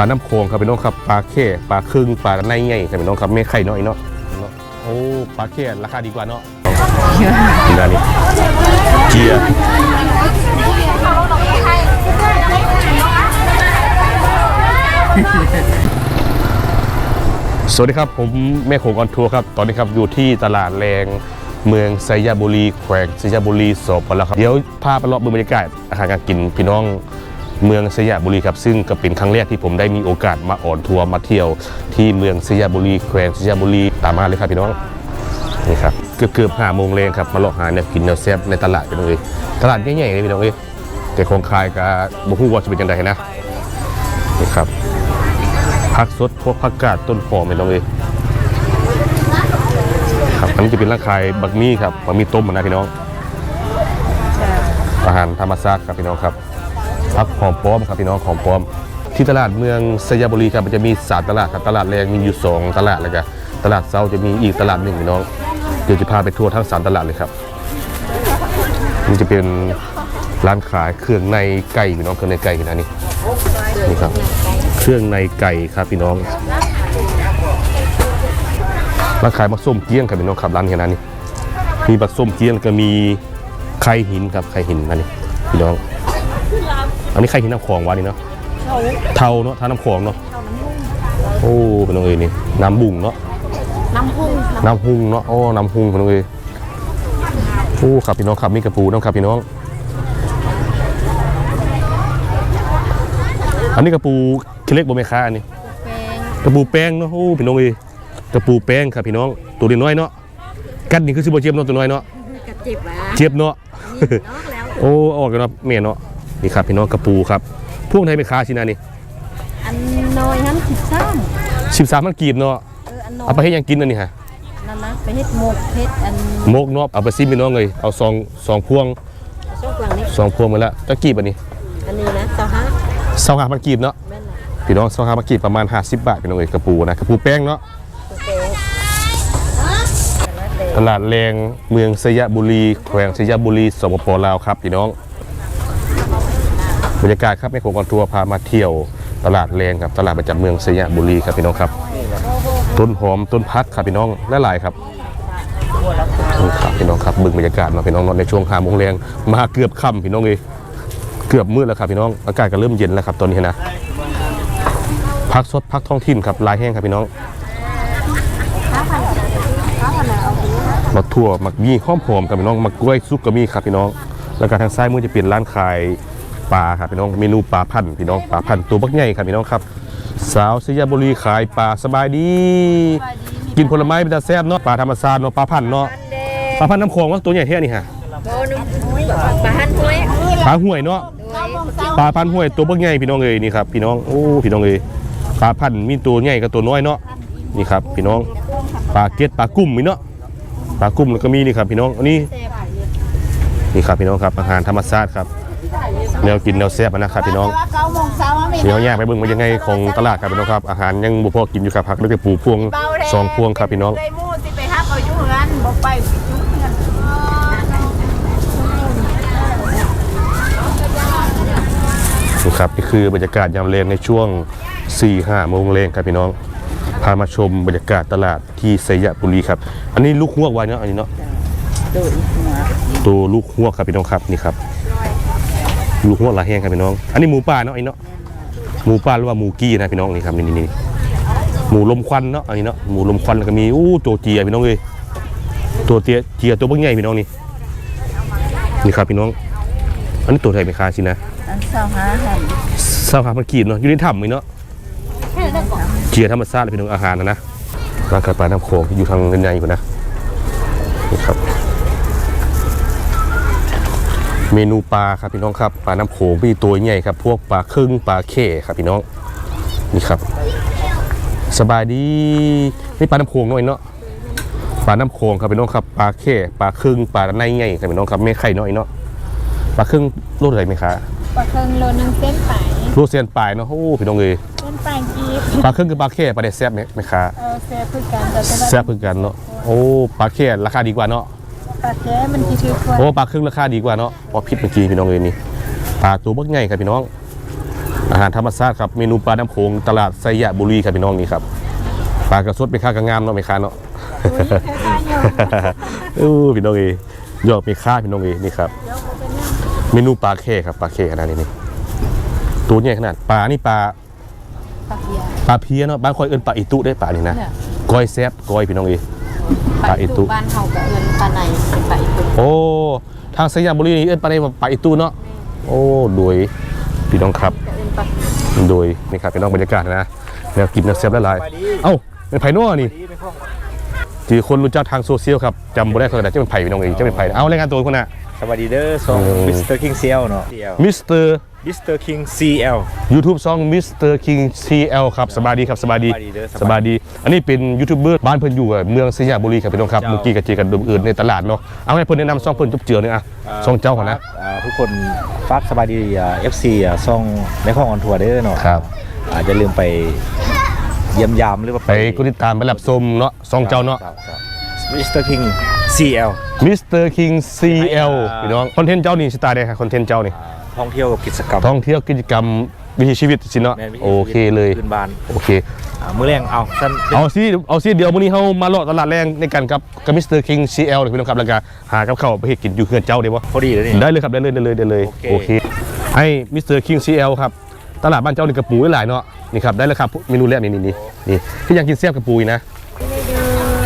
ปลาน้ำโขงครับพี่น้องครับปลาเข่ปลาครึ่งปลาในใหญ่ครับพี่น้องครับไม่ไข่น้อยเนาะเนาะโอ้ปลาเข่ราคาดีกว่าเนาะนี่นะนี่เจียสวัสดีครับผมแม่โขงออนทัวร์ครับ ตอนนี้ครับอยู่ที่ตลาดแรงเมืองไซยบุรีแขวงไซยบุรีสปปลาวครับ เดี๋ยวพาไปเลาะดูบรรยากาศอาหารการกินพี่น้อง เมืองสยามบุรีครับซึ่งก็เป็นครั้งแรกที่ผมได้มีโอกาสมาออนทัวร์มาเที่ยว ที่เมืองสยามบุรีแขวงสยามบุรีตามมาเลยครับพี่น้องนี่ครับเกือบเกือบห้าโมงแรงครับมาเลาะหาเนี่ยกินแนวแซ่บในตลาดพี่น้องเลยตลาดใหญ่ๆเลยพี่น้องเลยแต่ของขายกับบุฮู้ว่าจะเป็นยังไงนะนี่ครับผักสดพวกผักกาดต้นหอมพี่น้องเลยครับอันนี้จะเป็นร้านขายบักมี่ครับบักมี่ต้มนะพี่น้องอาหารธรรมชาติครับพี่น้องครับ พักหอมป้อมครับพี่น้องหอมป้อม ที่ตลาดเมืองสยามบุรีครับมันจะมีสามตลาดครับตลาดแรงมีอยู่สองตลาดเลยครับตลาดเซาจะมีอีกตลาดหนึ่งพี่น้องเดี๋ยวจะพาไปทัวร์ทั้งสามตลาดเลยครับมันจะเป็นร้านขายเครื่องในไก่พี่น้องเครื่องในไก่นะนี่นี่ครับ เครื่องในไก่ครับพี่น้องร้านขายมักส้มเกี้ยงครับพี่น้องครับร้านเห็นนะนี่มีบักส้มเกี้ยงก็มีไข่หินครับไข่หินนะนี่พี่น้อง อันนี้ใครที่น้ำคลองวะนี่เนาะเทาเนาะท่าน้ำคลองเนาะโอ้เป็นตรงเอ้ยนี่น้ำบุ่งเนาะน้ำพุ่งน้ำหุงเนาะโอ้น้ำหุงเป็นตรงเอ้ยโอ้ครับพี่น้องครับมีกระปูน้องครับพี่น้อง อันนี้กระปูเคเล็กบ่แม่ค้าอันนี้แป้งกระปูแป้งเนาะโอ้พี่น้องเอ้ยกระปูแป้งครับพี่น้องตัวเดียวน้อยเนาะกัดนี่คือสิบ่เจ็บเนาะตัวน้อยเนาะกระจิบอะเจ็บเนาะนี่เนาะแล้วโอ้ออกกันเนาะแม่เนาะ นี่ครับพี่น้องกระปูครับพวกไหนแม่ค้าชินานี่อันน้อยนั้นสิบสาม13มันกีบเนาะเอออันน้อยเอาไปให้ยังกินอันนี้ฮะนั่นนะไปเฮ็ดหมกเฮ็ดอันมกเนาะเอาไปซิมพี่น้องเลยเอาซองซองพวงช่องกลางนี้ซองพวงมาแล้วตะกีบอันนี้อันนี้นะเจ้าฮะซองหาพันกีบเนาะแม่นล่ะพี่น้องซองหาพันกีบประมาณ50บาทพี่น้องเลยกระปูนะกระปูแป้งเนาะตัวแป้งตลาดแดงตลาดแรงเมืองสยบุรีแขวงสยบุรีสปปลาวครับพี่น้อง บรรยากาศครับแม่โขงกอนทัวร์พามาเที่ยวตลาดแรงครับตลาดประจำเมืองสยามบุรีครับพี่น้องครับ ต้นหอมต้นพักครับพี่น้องและหลายครับครับพี่น้องครับบึงบรรยากาศมาพี่น้องนอนในช่วงหาโมงแรงมาเกือบค่ำพี่น้องเลยเกือบมืดแล้วครับพี่น้องอากาศก็เริ่มเย็นแล้วครับตอนนี้นะพักสดพักท้องถิ่นครับลายแห้งครับพี่น้องมักทั่วมักยี่ข้อมหอมครับพี่น้องมักกล้วยซุกก็มีครับพี่น้อง แล้วก็ทางซ้ายมือจะเป็นร้านขาย ปลาครับพี่น้องเมนูปลาพันธุ์พี่น้องปลาพันธุ์ตัวบักใหญ่ครับพี่น้องครับ สาวสยามบุรีขายปลาสบายดี กินผลไม้เป็นตาแซ่บเนาะปลาธรรมชาติเนาะปลาพันธุ์เนาะปลาพันธุ์น้ำโขงว่าตัวใหญ่แท้นี่ฮะโบนุ่มปลาหันห้วยปลาห่วยเนาะปลาพันธุ์ห่วยตัวบักใหญ่พี่น้องเอ้ยนี่ครับพี่น้องโอ้พี่น้องเอ้ยปลาพันธุ์มีตัวใหญ่กับตัวน้อยเนาะนี่ครับพี่น้องปลาเก็ดปลากุ้มมีเนาะปลากุ้มแล้วก็มีนี่ครับพี่น้องอันนี้นี่ครับพี่น้องครับอาหารธรรมชาติครับ แนวกินแนวแซ่บนะครับพี่น้องเก้าโมงเช้าไม่เดี๋ยวแยกไปเบิ่งมันยังไงของตลาดครับพี่น้องครับ อาหารยังบุพอกินอยู่ครับผักแล้วก็ปูพวงสองพวงครับพี่น้องได้มูสิไปฮับเอาอยู่เฮือนบ่ไปอยู่เฮือนนี่ครับนี่คือบรรยากาศยามแรงในช่วง 4 5โมงแรงครับพี่น้อง พามาชมบรรยากาศตลาดที่สยบุรีครับ อันนี้ลูกฮวกไว้เนาะอันนี้เนาะดูอีกหัวตัวลูกฮวกครับพี่น้องครับนี่ครับ ลูกฮวกลายแห้งครับพี่น้อง อันนี้หมูป่าเนาะอันนี้เนาะ หมูป่าหรือว่าหมูกี้นะพี่น้องนี่ครับนี่นี่นี่หมูลมควันเนาะอันนี้เนาะ หมูลมควันแล้วก็มีอู้ตัวเจียพี่น้องเลยตัวเจียเจียตัวเบิ่งใหญ่พี่น้องนี่ นี่ครับพี่น้อง อันนี้ตัวไทยไหมคะสินะอันเช้าหาหันสาวขาพันกีบเนาะอยู่ในถ้ำนี่เนาะ เจียธรรมชาติเป็นอาหารนะนะร่างกายปลาน้ำโขงอยู่ทางเงินใหญ่อยู่นะนี่ครับ เมนูปลาครับพี่น้องครับปลาน้ำโขงมีตัวใหญ่ครับ พวกปลาครึ่งปลาเข่ครับพี่น้องนี่ครับ สบายดีนี่ปลาน้ำโขงหน่อยเนาะปลาน้ำโขงครับพี่น้องครับปลาเข่ปลาครึ่งปลาในใหญ่ครับพี่น้องครับไม่ไข่น้อยเนาะปลาครึ่งรูปอะไรไหมคะปลาเคิงโลนึงเส้นไปรูปเซียนปลายเนาะโอ้พี่น้องเอ้ยเส้นไปกีบปลาครึ่งคือปลาเข่ปลาเด็ดแซ่บไหมไหมคะเออแซ่บคือกันแต่จะแซ่บเพื่อกันเนาะโอ้ปลาเข่ราคาดีกว่าเนาะ ปลาแท้มันสิคือควรโอ้ปลาครึ่งราคาดีกว่าเนาะพอพิษเมื่อกี้พี่น้องเอ้ยนี่ปลาตัวบักใหญ่ครับพี่น้อง อาหารธรรมชาติครับเมนูปลาน้ำโขงตลาดไซยะบุรีครับพี่น้องนี่ครับปลากระสดไม่ค่ากระงามเนาะไม่ค่าเนาะอุ้ยคล้ายๆอยู่อู้พี่น้องเอยยอกมีค่าพี่น้องเอยนี่ครับเมนูปลาเค้ครับปลาเค้ขนาดนี้นี่ตัวใหญ่ขนาดปลานี่ปลาปลาเพียปลาเพี้ยเนาะบ้านคอยเอิ้นปลาอีตุได้ปลานี่นะเนี่ยก้อยแซ่บก้อยพี่น้องเอย ปลาอิตุบ้านเฮาก็เอิ้นปลาในเป็นปลาอิตุโอ้ทางไซยะบุรีนี่เอิ้นปลาในว่าปลาอีตุเนาะโอ้โดยพี่น้องครับก็เอิ้นปลาโดยนี่ครับพี่น้องบรรยากาศนะแนวกินแนวแซ่บหลายๆเอ้าเป็นไผ่นัวนี่จีคนรู้จักทางโซเชียลครับจำบ่ได้เขาแต่จะเป็นไผ่พี่น้องเองจะเป็นไผ่เอารายงานตัวคนน่ะสวัสดีเด้อซองอืมมิสเตอร์คิงเซียลเนาะมิสเตอร์ มิสเตอร์คิงซีเอล YouTube ซองมิสเตอร์คิง CL ครับสบายดีครับสบายดีสบายดีเด้อสสบายบายดี อันนี้เป็นยูทูบเบอร์บ้านเพิ่นอยู่อะเมืองสยามบุรีครับพี่น้องครับเจ้า เมื่อกี้ก็เจอกันดุมอื่นในตลาดเนาะเอาให้เพิ่นแนะนำซองเพิ่นจุบเจือหนึงอะซองเจ้าก่อนนะ อ่าทุกคนฝากสบายดีเอฟซีอ่าซองในห้องออนทัวร์เด้อเนาะครับอาจจะลืมไปเยี่ยมยามหรือว่าไปกดติดตามไปรับชมเนาะซองเจ้าเนาะมิสเตอร์คิง ซีเอลมิสเตอร์คิง CL อ่าพี่น้องคอนเทนต์เจ้านี่สไตล์ใดครับคอนเทนต์เจ้านี่ท่องเที่ยวกับกิจกรรมท่องเที่ยวกิจกรรมวิถีชีวิตสิเนาะแม่นวิถีโอเคเลยพื้นบ้าน โอเคอ่ามื้อแรงเอาท่านเอาสิเอาสิเดี๋ยวมื้อนี้เฮามาเลาะตลาดแรงในกันกับกับมิสเตอร์คิง CL เลยพี่น้องครับแล้วก็หากับข้าวไปเฮ็ดกินอยู่เฮือนเจ้าได้บ่ พอดีเลยนี่ ได้เลยครับได้เลยได้เลยได้เลยโอเค โอเคให้มิสเตอร์คิงซีเอลครับตลาดบ้านเจ้านี่กระปูหลายเนาะนี่ครับได้แล้วครับเมนูแรกนี่นี่นี่นี่ที่อยากกินเสียบกระปูอีกนะ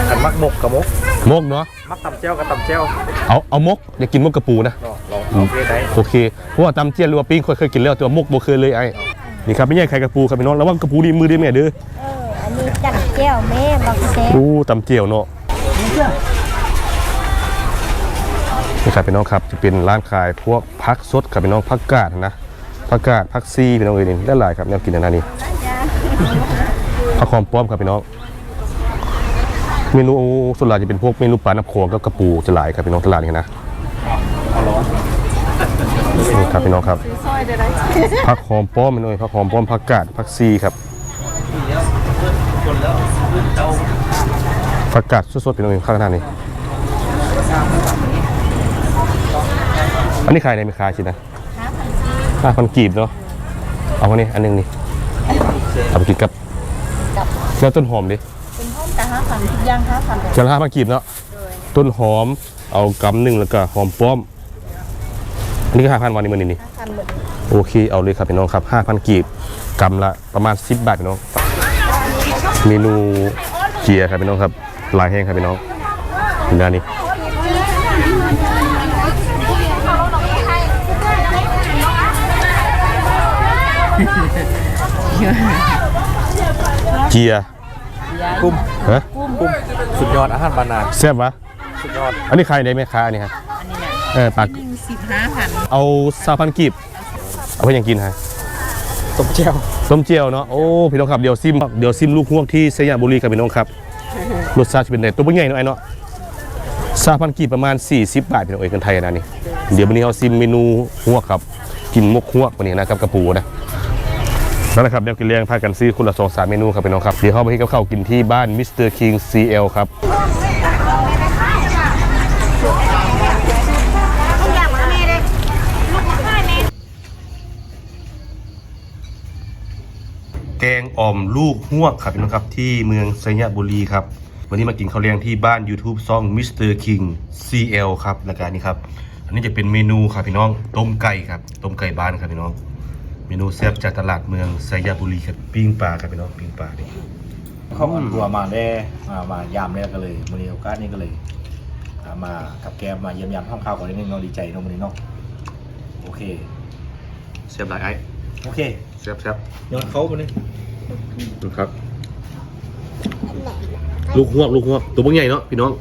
ขันมักมกกับมก มกเนาะมักตำเจ้ากับตำเจ้าเอาเอามกอยากกินมกกระปูนะลองลองลองเพศได้โอเคเพราะว่าตำเจียนหรือว่าปิ้งเคยเคยกินแล้วแต่ว่ามกบ่เคยเลยไอ้นี่ครับไม่ใช่ไข่กระปูครับพี่น้องระวังกระปูดีมือดีแม่เด้อเอออันนี้จันแก้วแม่บักแซ่อู้ตำเจียวเนาะนี่ครับพี่น้องครับจะเป็นร้านขายพวกผักสดครับพี่น้องผักกาดนะผักกาดผักซีพี่น้องเอ้ยนี่ได้หลายครับแนวกินอันนั้นนี่ผักหอมป้อมครับพี่น้อง เมนูส่วนใหญ่จะเป็นพวกเมนูปลาน้ำโขงกับกระปูจะหลายครับพี่น้องตลาดนี้นะนี่ครับพี่น้องครับผักหอมป้อมพี่น้องผักหอมป้อมผักกาดผักซีครับผักกาดสดๆพี่น้องข้างหน้านี่อันนี้ขายในไม่ขายสินะห้าพันกีบเนาะเอาวันนี้อันหนึงนี่เอาไปกินกับแล้วต้นหอมดิ เป็นห้องแต่ห้าพันทุกอย่างห้าพันเลยจะละห้าพันกีบเนาะต้นหอมเอากำหนึ่งแล้วก็หอมป้อมอันนี้ก็ห้าพันวันนี้มันนี่นี่ห้าพันหมดโอเคเอาเลยครับพี่น้องครับห้าพันกีบกำละประมาณ10บาทพี่น้องเมนูเกียร์ครับพี่น้องครับลายแห้งครับพี่น้องเนื้อนี่เกียร์ กุ้มฮะกุ้มสุดยอดอาหารบานนาแซ่บวะสุดยอดอันนี้ใครได้ไหมคะอันนี้ฮะอันนี้เนี่ยเออปากหนึ่งสิบห้าพันเอาซาพันกีบเอาไปยังกินฮะต้มเจ้าต้มเจียวเนาะโอ้พี่น้องครับเดี๋ยวซิมเดี๋ยวซิมลูกห่วงที่สยามบุรีครับพี่น้องครับรสชาติจะเป็นไงตัวเป็นใหญ่เนาะไอ้เนาะซาพันกีบประมาณ 40 บาทพี่น้องเอ้ยคนไทยนะนี่เดี๋ยววันนี้เราซิมเมนูห่วงครับ กินมกห่วงวันนี้นะครับกระปูนะ นั่นแหละครับเดี๋ยวกินเลี้ยงพากันซื้อคนละสองสามเมนูครับพี่น้องครับเดี๋ยวเข้าไปที่กับข้าวกินที่บ้านมิสเตอร์คิงซีเอลครับแกงอ่อมลูกหวกครับพี่น้องครับที่เมืองสยาบุรีครับวันนี้มากินข้าวเลี้ยงที่บ้าน YouTube ซ่อง Mr. King CL ครับรายการนี้ครับอันนี้จะเป็นเมนูครับพี่น้องต้มไก่ครับต้มไก่บ้านครับพี่น้อง มนูแซ่บจากตลาดเมืองสยามบุรีครับปิ้งปลาครับพี่น้องปิ้งปลานี่เขาออนทัวร์มาได้มามายามแรกก็เลยวันนี้โอกาสนี้ก็เลยอ่ามากับแกมมาเยี่ยมยามห้องข้าวก่อนนิดนึงเราดีใจเน้องวันนี้เนาะโอเคแซ่บหลายไอ้โอเคแซ่บแซ่บย้อนเขาไปเลยดูครับ ลูกหวกลูกหวกตัวบ่ใหญ่เนาะพี่น้อง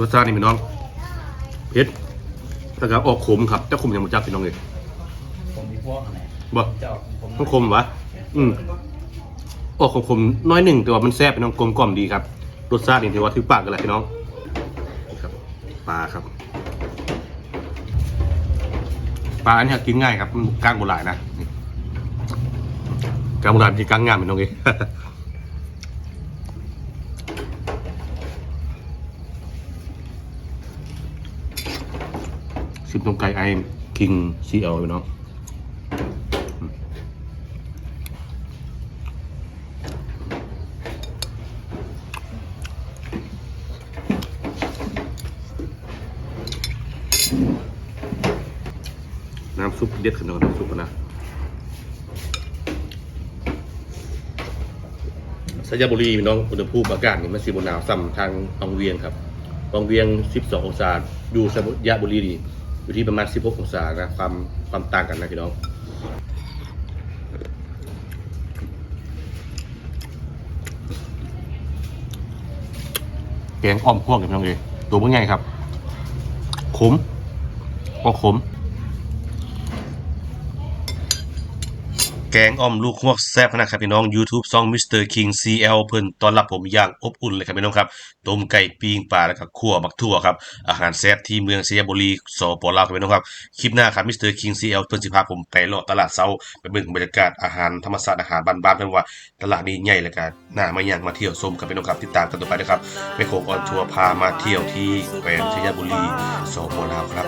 รสชาตินี่พี่น้องเผ็ดแล้วก็ออกขมครับแต่ขมยังบ่จักพี่น้องเลยผมมีพวกอะไรบ่เจ้าผมมันขมวะอืมออกขมๆน้อยหนึ่งแต่ว่ามันแซ่บพี่น้องกลมกล่อมดีครับรสชาตินี่ถือว่าถือปากกันแหละพี่น้องนี่ครับปลาครับปลาอันนี้กินง่ายครับมันกล้างโบราณนะนี่กล้างโบราณที่กล้างงามพี่น้องเอง ชิมตรงไก่ไอคิงซีเอลพี่น้องน้ำซุปเด็ดขนาดน้ำซุปนะสยบุรีพี่น้องอุณหภูมิอากาศนี่มันสีบนหนาวซ้ำทางตองเวียงครับตองเวียง 12 องศาอยู่สยบุรีดี อยู่ที่ประมาณ 16 องศานะความความต่างกันนะพี่น้องแกงอ้อมพวกกับพี่น้องเลยตัวมันไงครับ ขมก็ขม แกงอ้อมลูกฮวกแซ่บนะครับพี่น้อง YouTube ซ่อง Mr. King CL เอลเพิ่นตอนรับผมอย่างอบอุ่นเลยครับพี่น้องครับต้มไก่ปิ้งปลาแล้วก็คั่วบักทั่วครับอาหารแซ่บที่เมืองสยบุรีสปลาวครับพี่น้องครับคลิปหน้าครับ Mr. King CL เอลเพิ่นสิพาผมไปเลาะตลาดเซาไปเบิ่งบรรยากาศอาหารธรรมชาติอาหารบ้านๆเพิ่นว่าตลาดนี้ใหญ่แล้วก็น่ามาย่างมาเที่ยวชมครับพี่น้องครับติดตามกันต่อไปนะครับไปโคกออนทัวร์พามาเที่ยวที่แขวงสยบุรีสปลาวครับ